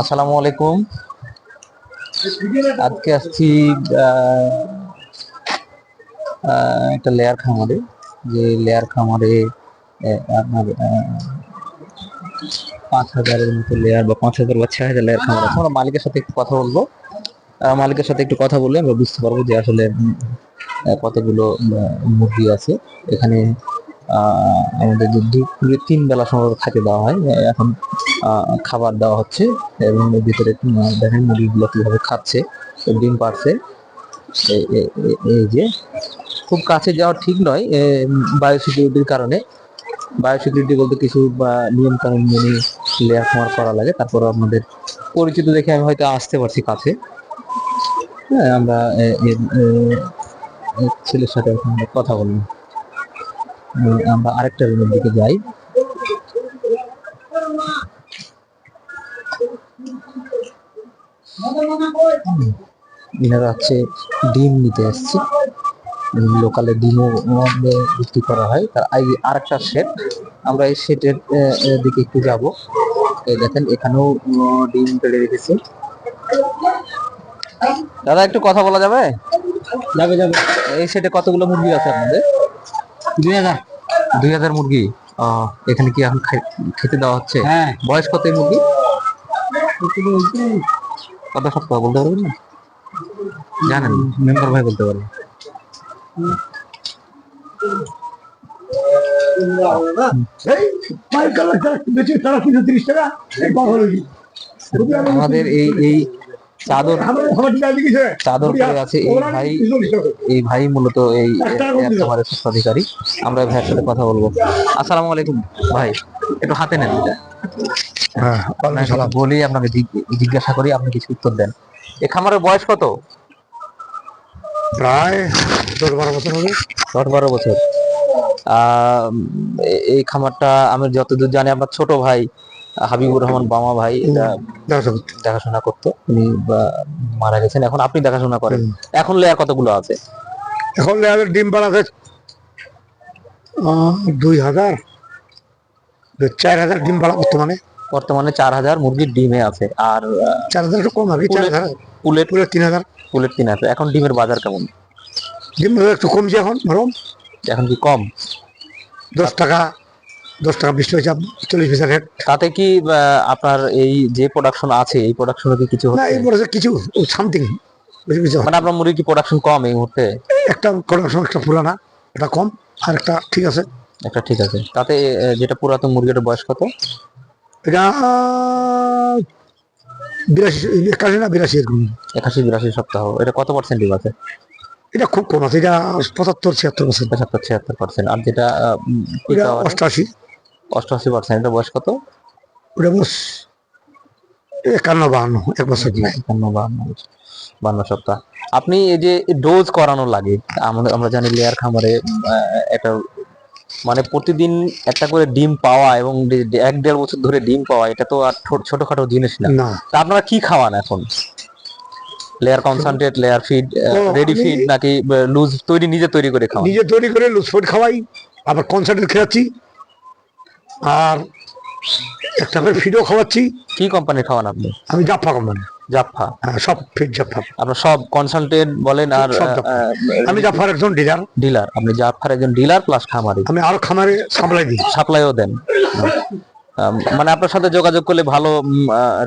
আসসালামু আলাইকুম। আজকে আসছি একটা লেয়ার খামারে। যে লেয়ার খামারে আপনার পাঁচ হাজারের মতো লেয়ার বা পাঁচ হাজার বা ছয় হাজার লেয়ার খামার আছে। আমরা মালিকের সাথে একটু কথা বলব। মালিকের সাথে একটু কথা বললে আমরা বুঝতে পারব যে আসলে কতগুলো মুরগি আছে। এখানে আমাদের দুপুরে তিন বেলা সময় খাইতে দেওয়া হয়। এখন খাবার দেওয়া হচ্ছে এবং এর ভিতরে দেখেন মুরগিগুলো কীভাবে খাচ্ছে ডিম পারছে এই যে খুব কাছে যাওয়া ঠিক নয় বায়োসিকিউরিটির কারণে। বায়োসিকিউরিটি বলতে কিছু নিয়ম কানুন মেনে লেয়ার খামার করা লাগে। তারপর আপনাদের পরিচিত দেখে আমি হয়তো আসতে পারছি কাছে। হ্যাঁ আমরা ছেলের সাথে কথা বলব। উম, আমরা আরেকটা রুমের দিকে যাই। এনারা হচ্ছে ডিম নিতে এসছে। লোকালে ডিমও বিক্রি করা হয়। তার আগে আরেকটা সেট আমরা এই সেটের দিকে একটু যাব। এই দেখেন এখানেও ডিম পেড়ে রেখেছে। দাদা একটু কথা বলা যাবে? যাবে যাবে। এই সেটে কতগুলো মুরগি আছে আপনাদের? দুই হাজার। দুই হাজার মুরগি আহ, এখানে কি এখন খেতে দেওয়া হচ্ছে? হ্যাঁ। বয়স কত মুরগি? কত সপ্তাহ বলতে পারবেন না? জানেন মেম্বার ভাই বলতে পারবেন? আমাদের এই এই চাদর আমার আমার। চাদর পরে আছে এই ভাই। এই ভাই মূলত এই খাবারের আমরা ভাইয়ের সাথে কথা বলব। আসসালামু আলাইকুম ভাই একটু হাতে নেন এটা। হ্যাঁ আপনাকে বলি আপনাকে জিজ্ঞাসা করি আপনি কিছু উত্তর দেন। এই খামারের বয়স কত? প্রায় দশ বারো বছর হবে। দশ বারো বছর। আহ, এই খামারটা আমি যতদূর জানি আপনার ছোট ভাই হাবিবুর রহমান বামা ভাই এটা দেখাশোনা করতো। উনি মারা গেছেন। এখন আপনি দেখাশোনা করেন। এখন লেয়ার কতগুলো আছে? এখন লেয়ারের ডিম বাড়াতে দুই হাজার। চার হাজার ডিম বাড়া বর্তমানে। বর্তমানে চার হাজার মুরগির ডিমে আছে। আর চার হাজার একটু কম হবে চার পুলেট- হাজার। পুলেট পুরো তিন হাজার। পুলেট তিন হাজার। এখন ডিমের বাজার কেমন? ডিম একটু কমছে এখন নরম। এখন কি কম? দশ টাকা। দশ টাকা বিশ পয়সা চল্লিশ পয়সা রেট তাতে কি আপনার এই যে প্রোডাকশন আছে এই প্রোডাকশনে কি কিছু না এই বছর কিছু সামথিং। মানে আপনার মুরগি কি প্রোডাকশন কম এই মুহূর্তে? একটা প্রোডাকশন একটা পুরানা এটা কম আর একটা ঠিক আছে। একটা ঠিক আছে। তাতে যেটা পুরাতন মুরগিটার বয়স কত? এটা বিরাশি একাশি না বিরাশি এরকম। একাশি বিরাশি সপ্তাহ। এটা কত পার্সেন্ট আছে? এটা খুব কম আছে এটা পঁচাত্তর ছিয়াত্তর পার্সেন্ট পঁচাত্তর ছিয়াত্তর পার্সেন্ট আর যেটা আহ, অষ্টআশি পার্সেন্ট এটা বয়স কত? ওটা একান্ন বাহান্ন এক বছর একান্ন বাহান্ন বান্ন সপ্তাহ। আপনি এই যে ডোজ করানো লাগে আমরা আমরা জানি লেয়ার খামারে একটা মানে প্রতিদিন একটা করে ডিম পাওয়া এবং এক দেড় বছর ধরে ডিম পাওয়া এটা তো আর ছোটখাটো জিনিস না। তা আপনারা কি খাওয়ান এখন? Layer concentrate layer feed ready feed নাকি লুজ তৈরি নিজে তৈরি করে খাওয়ান? নিজে তৈরি করে লুসফুড খাওয়াই আবার কনসার্টের খেয়াচ্ছি আর একটা করে ফিডও খাওয়াচ্ছি। কি কোম্পানির খাওয়ান আপনি? আমি জাফা কোম্পানি জাফা। হ্যাঁ সব ফিড জাফা। আপনার সব কনসালটেন্ট বলেন আর আমি জাফার একজন ডিলার ডিলার আপনি জাফার একজন ডিলার প্লাস খামারি। আমি আরও খামারে সাপ্লাই দিই। সাপ্লাইও দেন। মানে আপনার সাথে যোগাযোগ করলে ভালো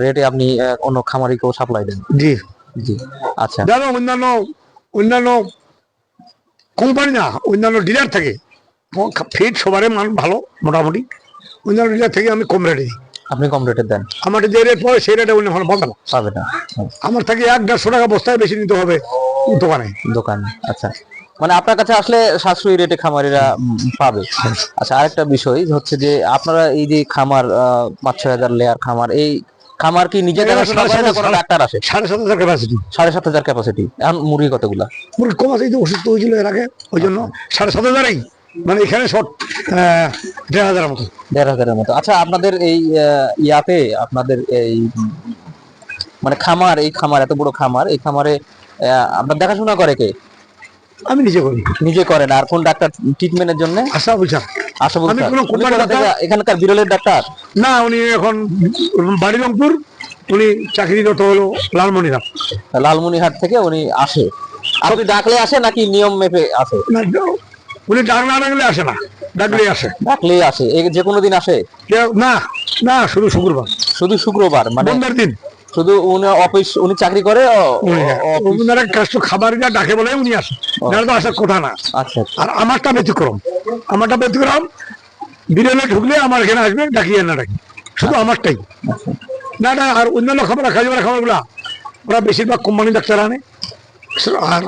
রেটে আপনি অন্য খামারিকেও সাপ্লাই দেন। জি। জি আচ্ছা। দেখো অন্যান্য অন্যান্য কোম্পানি না অন্যান্য ডিলার থেকে ফিড সবারই মান ভালো মোটামুটি। অন্যান্য ডিলার থেকে আমি কম রেটে দিই। আপনি কম রেটে দেন। আমার যে রেট পড়ে সেই রেটে অন্য ভালো পাবে না পাবে না। আমার থেকে এক দেড়শো টাকা বস্তায় বেশি নিতে হবে দোকানে। দোকানে আচ্ছা। মানে আপনার কাছে আসলে সাশ্রয়ী রেটে খামারিরা পাবে। আচ্ছা আরেকটা বিষয় হচ্ছে যে আপনারা এই যে খামার পাঁচ ছয় হাজার লেয়ার খামার এই খামার কি নিজে ডাক্তার আসে সাড়ে সাত হাজার ক্যাপাসিটি সাড়ে সাত হাজার ক্যাপাসিটি এখন মুরগি কতগুলা? মুরগি কম আছে ওষুধ তো হয়েছিল এর আগে ওই জন্য সাড়ে সাত হাজারই। মানে এখানে শর্ট দেড় হাজারের মতো। দেড় হাজারের মতো। আচ্ছা আপনাদের এই ইয়াতে আপনাদের এই মানে খামার এই খামার এত বড় খামার এই খামারে আপনার দেখাশোনা করে কে? আমি নিজে করি। নিজে করেন আর কোন ডাক্তার ট্রিটমেন্টের জন্য? আশা বুঝা আশা বলতে আমি কোনো থেকে- ডাক্তার- এখানকার বিরলের ডাক্তার? না উনি এখন বাড়ি রংপুর উনি চাকরিরত হলো লালমনিরাম লালমনিহাট থেকে উনি আসে। আপনি ডাকলে আসে নাকি নিয়ম মেপে আসে? না উনি ডাক না ডাকলে আসে না ডাকলে আসে। ডাকলেই আসে এই যে কোনো দিন আসে? না না শুধু শুক্রবার। শুধু শুক্রবার মানে বন্ধার দিন। শুধু উনি অফিস উনি চাকরি করে ওনার কাজ খাবার যা ডাকে বলে উনি আসে। তো আসার কথা না। আচ্ছা আচ্ছা। আর আমারটা ব্যতিক্রম। আমারটা ব্যতিক্রম বিরিয়ানি ঢুকলে আমার এখানে আসবে ডাকিয়ে না ডাকি। শুধু আমারটাই। আচ্ছা। না না আর অন্যান্য খাবার খাবার খাবারগুলা। ওরা বেশিরভাগ কোম্পানি ডাক্তার আনে। আর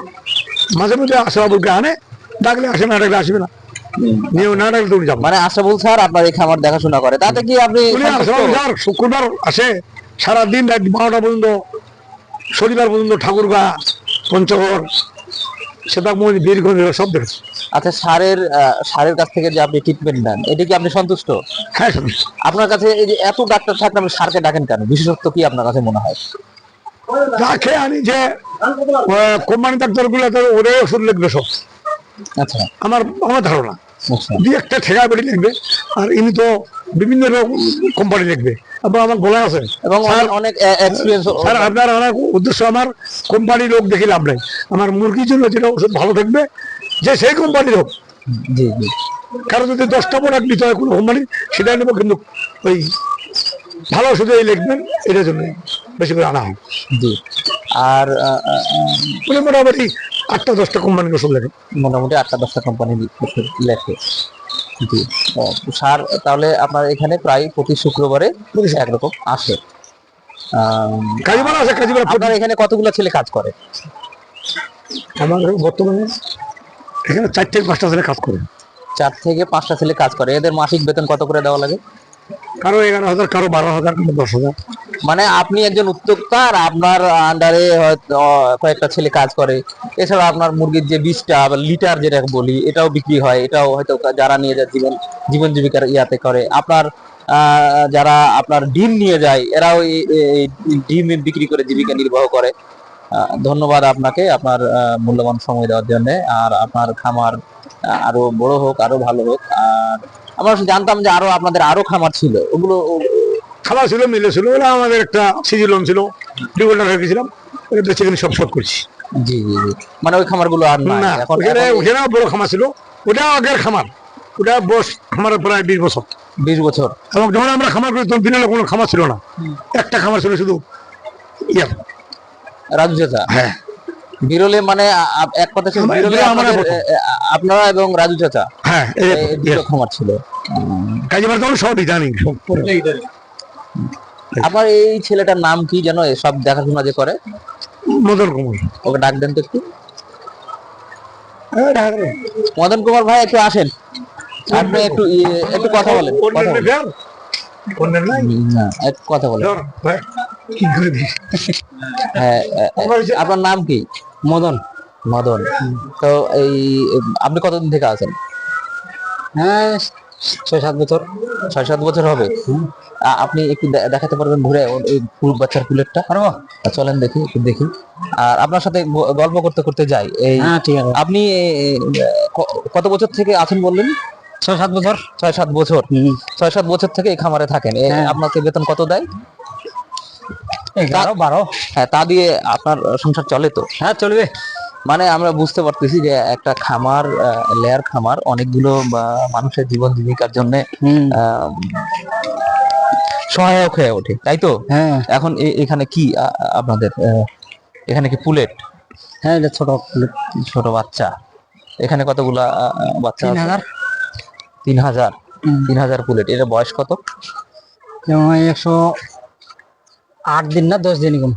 মাঝে মাঝে আশরাফুলকে আনে। ডাকলে আসে না ডাকলে আসবে না। না ডাকলে তো উনি যাব। মানে আশরাফুল স্যার আপনার এই খামার দেখাশোনা করে। তাতে কি আপনি আশরাফুল স্যার শুক্রবার আসে সারাদিন রাত বারোটা পর্যন্ত শনিবার পর্যন্ত ঠাকুরগা পঞ্চগড় বীরগঞ্জ সব দেখেছে আচ্ছা সারের সারের কাছ থেকে যে আপনি ট্রিটমেন্ট নেন এটা কি আপনি সন্তুষ্ট? হ্যাঁ আপনার কাছে এই যে এত ডাক্তার থাকলে আপনি সারকে ডাকেন কেন? বিশেষত্ব কি আপনার কাছে মনে হয়? রাখে আনি যে কোম্পানি ডাক্তারগুলো ওরে ওষুধ লিখবে সব। আমার আমার ধারণা। আচ্ছা। দুই একটা ঠেকা বেড়ে লিখবে আর ইনি তো বিভিন্ন কোম্পানি লিখবে। আবার আমার বলা আছে এবং অনেক- অনেক এক্সপিরিয়েন্স স্যার আপনার আমার উদ্দেশ্য আমার কোম্পানি লোক দেখে লাভ নাই। আমার মুরগির জন্য যেটা ওষুধ ভালো থাকবে যে সেই কোম্পানির হোক। জি জি। কারও যদি দশটা প্রোডাক্ট নিতে হয় কোনো কোম্পানি সেটা নেব কিন্তু ওই ভালো ওষুধই লিখবেন এটার জন্য বেশি করে আনা হয়। জি। আর মোটামুটি আটটা দশটা কোম্পানির ওষুধ লেখে মোটামুটি আটটা দশটা কোম্পানি লেখে। জি সার তাহলে আপনার এখানে প্রায় প্রতি শুক্রবারে। একরকম আসে। আছে আপনার এখানে কতগুলো ছেলে কাজ করে? আমার বর্তমানে এখানে চার থেকে পাঁচটা ছেলে কাজ করে। চার থেকে পাঁচটা ছেলে কাজ করে। এদের মাসিক বেতন কত করে দেওয়া লাগে? কারও এগারো হাজার কারও বারো হাজার, কারও দশ হাজার। মানে আপনি একজন উদ্যোক্তা আর আপনার আন্ডারে কয়েকটা ছেলে কাজ করে। এছাড়া আপনার মুরগির যে বীজটা বা লিটার যেটা বলি, এটাও বিক্রি হয়। এটাও হয়তো যারা নিয়ে যায় জীবন জীবন জীবিকার ইয়াতে করে। আপনার যারা আপনার ডিম নিয়ে যায়, এরাও ডিম বিক্রি করে জীবিকা নির্বাহ করে। ধন্যবাদ আপনাকে আপনার মূল্যবান সময় দেওয়ার জন্য। আর আপনার খামার আরও বড় হোক, আরও ভালো হোক। আর আমরা জানতাম যে আরও আপনাদের আরও খামার ছিল। ওগুলো খাবার ছিল মিলে ছিল আমাদের একটা সিজিলন ছিল। ডিভোল্টার রেখেছিলাম। বেঁচে কিনে সব শোধ করছি। জি জি জি। মানে ওই খামারগুলো আর না ওখানে ওখানে বড় খামার ছিল। ওটা আগের খামার। ওটা বস খামারের প্রায় বিশ বছর। বিশ বছর। এবং যখন আমরা খামার করি তখন বিনালে কোনো খামার ছিল না। একটা খামার ছিল শুধু ইয়া রাজু চাচা? হ্যাঁ। বিরলে মানে এক কথা ছিল বিরলে আমরা আপনারা এবং রাজু চাচা। হ্যাঁ দুটো খামার ছিল। কাজী বাড়ি তখন সব ইদানিং সব আপনার এই ছেলেটার নাম কি যেন সব দেখাশোনা যে করে? মদন কুমার। ওকে ডাক দেন তো একটু। হ্যাঁ। মদন কুমার ভাই একটু আসেন। আপনি একটু ইয়ে, একটু কথা বলেন। কথা বলেন। হ্যাঁ আপনার নাম কি? মদন। মদন। তো এই আপনি কতদিন থেকে আছেন? হ্যাঁ ছয় সাত বছর। ছয় সাত বছর হবে। আপনি একটু দেখাতে পারবেন ঘুরে এই পুরো বাচ্চার পারব? চলেন দেখি একটু দেখি। আর আপনার সাথে গল্প করতে করতে যাই। এই হ্যাঁ ঠিক আছে। আপনি কত বছর থেকে আছেন বললেন? ছয় সাত বছর। ছয় সাত বছর। ছয় সাত বছর থেকে এই খামারে থাকেন। হ্যাঁ। আপনাকে বেতন কত দেয়? এগারো বারো হ্যাঁ তা দিয়ে আপনার সংসার চলে তো? হ্যাঁ চলবে। মানে আমরা বুঝতে পারতেছি যে একটা খামার লেয়ার খামার অনেকগুলো মানুষের জীবন জীবিকার জন্য সহায়ক হয়ে ওঠে তাই তো? হ্যাঁ। এখন এখানে কি আপনাদের এখানে কি পুলেট? হ্যাঁ এটা ছোট ছোট বাচ্চা। এখানে কতগুলা বাচ্চা তিন হাজার। তিন হাজার। তিন হাজার পুলেট। এর বয়স কত? যেমন একশো আট দিন না দশ দিন এরকম?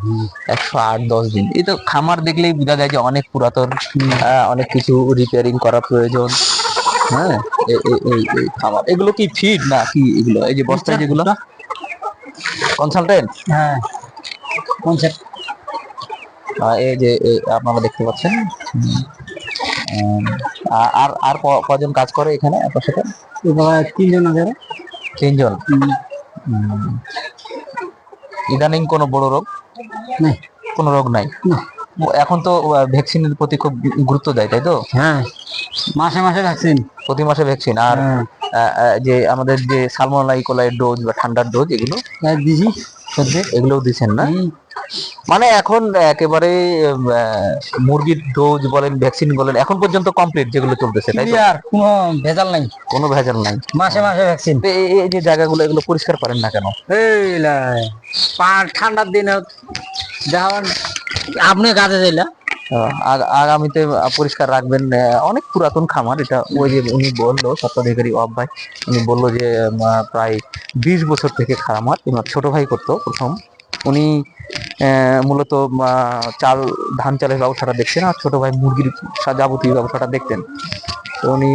একশো আট দশ দিন। এই তো খামার দেখলেই বোঝা যায় যে অনেক পুরাতন অনেক কিছু রিপেয়ারিং করা প্রয়োজন। হ্যাঁ এই এই খামার। এগুলো কি ফিড না কি এগুলো? এই যে বস্তায় যেগুলো? কনসালটেন্ট হ্যাঁ। কনসেপ্ট এই যে আপনারা দেখতে পাচ্ছেন। আর আর কজন কাজ করে এখানে আপনার সাথে? তিনজন আছে। তিনজন। ইদানিং কোনো বড় রোগ? নাই। কোনো রোগ নাই? না। এখন তো ভ্যাকসিনের প্রতি খুব গুরুত্ব দেয় তাই তো? হ্যাঁ। মাসে মাসে ভ্যাকসিন। প্রতি মাসে ভ্যাকসিন। আর হ্যাঁ। যে আমাদের যে সালমোনালা ইকোলাই ডোজ বা ঠান্ডার ডোজ এগুলো? হ্যাঁ দিছি এগুলোও দিচ্ছেন না? মানে এখন একেবারে মুরগির ডোজ বলেন ভ্যাকসিন বলেন এখন পর্যন্ত কমপ্লিট যেগুলো চলতেছে তাই ক্লিয়ার কোনো ভেজাল নাই। কোনো ভেজাল নাই। মাসে মাসে ভ্যাকসিন এই- যে জায়গাগুলো এগুলো পরিষ্কার করেন না কেন? এই লাই পা ঠান্ডার দিনে দেখাবেন আপনি কাজে যাইলা। আগামীতে পরিষ্কার রাখবেন অনেক পুরাতন খামার এটা ওই যে উনি বলল স্বত্বাধিকারী অব ভাই উনি বলল যে প্রায় বিশ বছর থেকে খামার ছোট ভাই করতো প্রথম। উনি মূলত চাল ধান চালের ব্যবসাটা দেখছেন আর ছোট ভাই মুরগির যাবতীয় ব্যবসাটা দেখতেন। তো উনি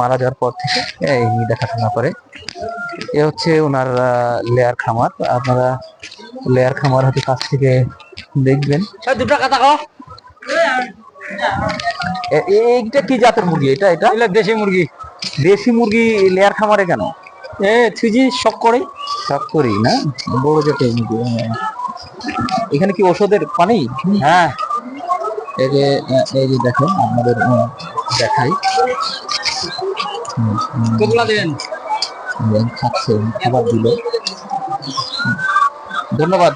মারা যাওয়ার পর থেকে এই দেখাশোনা করে। এ হচ্ছে ওনার লেয়ার খামার। আপনারা লেয়ার খামার হয়তো কাছ থেকে দেখবেন। দুটা কথা এইটা কি জাতের মুরগি? এটা এটা? দেশি মুরগি। দেশি মুরগি লেয়ার খামারে কেন? এ থুজি শখ করে শখ করি না? বড় যে মুরগি হ্যাঁ। এখানে কি ওষুধের পানি? হ্যাঁ। এই যে এই যে দেখেন আপনাদের দেখাই। কতগুলা দেবেন খাচ্ছে খাবার দিল। ধন্যবাদ।